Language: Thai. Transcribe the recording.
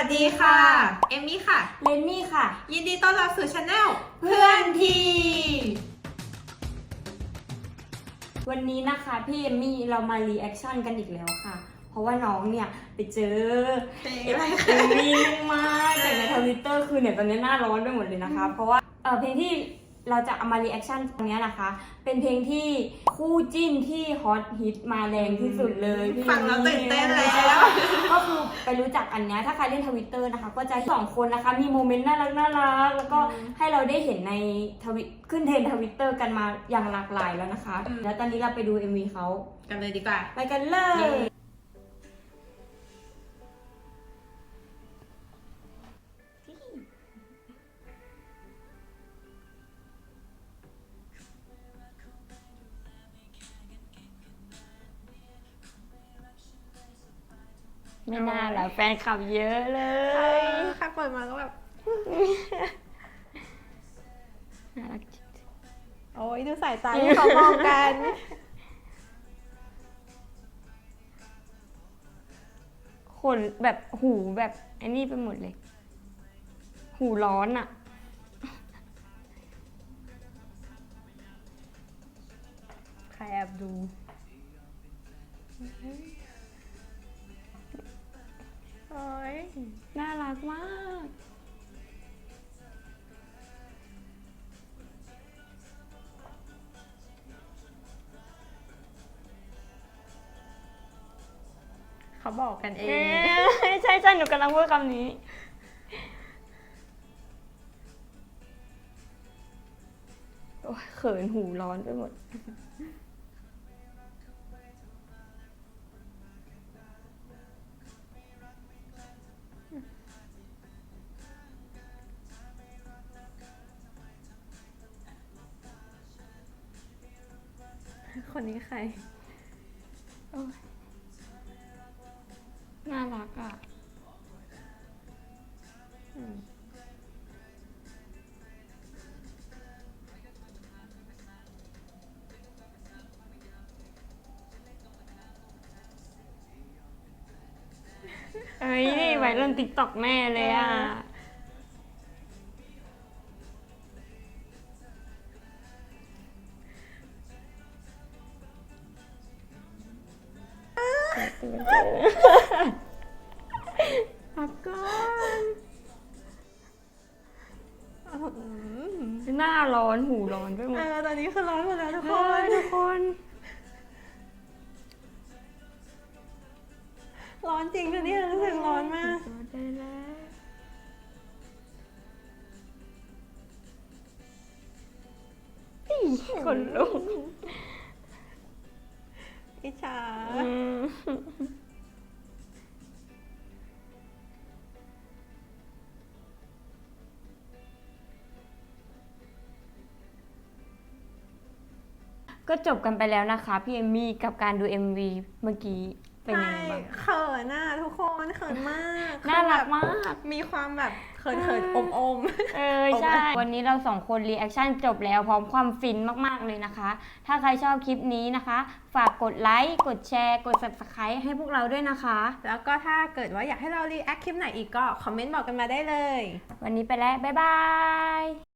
วัสดีค่ะ เอมมี่ค่ะ เลนนี่ค่ะ ยินดีต้อนรับสู่ช anel เพื่อนที วันนี้นะคะพี่เอมมี่เรามารีแอคชั่นกันอีกแล้วค่ะ เพราะว่าน้องเนี่ยไปเจอเพลงเออะไรมคะมี่มาจากในทวิตเตอร์คือเนี่ยตอนนี้หน้าร้อนไปหมดเลยนะคะ เพราะว่าเอ่อเพลงที่ เราจะเอามารีแอคชั่นตรงเนี้ยนะคะ เป็นเพลงที่คู่จิ้นที่ฮอตฮิตมาแรงที่สุดเลยพี่ฟังแล้วตื่นเต้นแล้ว ก็คือไปรู้จักอันเนี้ยถ้าใครเล่นทวิตเตอร์นะคะ ก็จะเห็นสองคนนะคะ มีโมเมนต์น่ารักน่ารักแล้วก็ให้เราได้เห็นในทวิตขึ้นเทรนทวิตเตอร์กันมาอย่างหลากหลายแล้วนะคะ แล้วตอนนี้เราไปดู MV เขากันเลยดีกว่า ไปกันเลย ไม่น่าหรอกแฟนคลับเยอะเลยค่ะเปิดมาก็แบบ น่ารักจริงโอ้ยดูสายตาที่เขามองกัน ขนแบบหูแบบไอ้นี่ไปหมดเลย หูร้อนอะใครแอบดู น่ารักมาก เขาบอกกันเอเองอใช่ใช่หนูกำลังพูดคำนี้ โอ้ยเขินหูร้อนไปหมด คนนี้ใครน่ารักอะเอ้ยนี่ไวรัลติ๊กต็อกแม่เลยอะ พักก่อนหน้าร้อนหูร้อนไปหมเอดอตอนนี้คือร้อนหมดแล้วทุกคเฮ้ยนทุกคน ร้อนจริงคือเนี่ยรู้สึกร้อนมากได้แล้วอี้คนลุก อิจฉาอืมก็จบกันไปแล้วนะคะ พี่เอมมี่กับการดู MV เมื่อกี้ เป็นยังไงบ้าง เขินน่ะทุกคนเขินมากน่ารักมากมีความแบบเขินเขินอมอม เออใช่ วันนี้เราสองคนรีแอคชั่นจบแล้วพร้อมความฟินมากๆเลยนะคะ ถ้าใครชอบคลิปนี้นะคะ ฝากกดไลค์ กดแชร์ กด subscribe ให้พวกเราด้วยนะคะแล้วก็ถ้าเกิดว่าอยากให้เรารีแอคคลิปไหนอีกก็ คอมเมนต์บอกกันมาได้เลย วันนี้ไปแล้ว บ๊ายบาย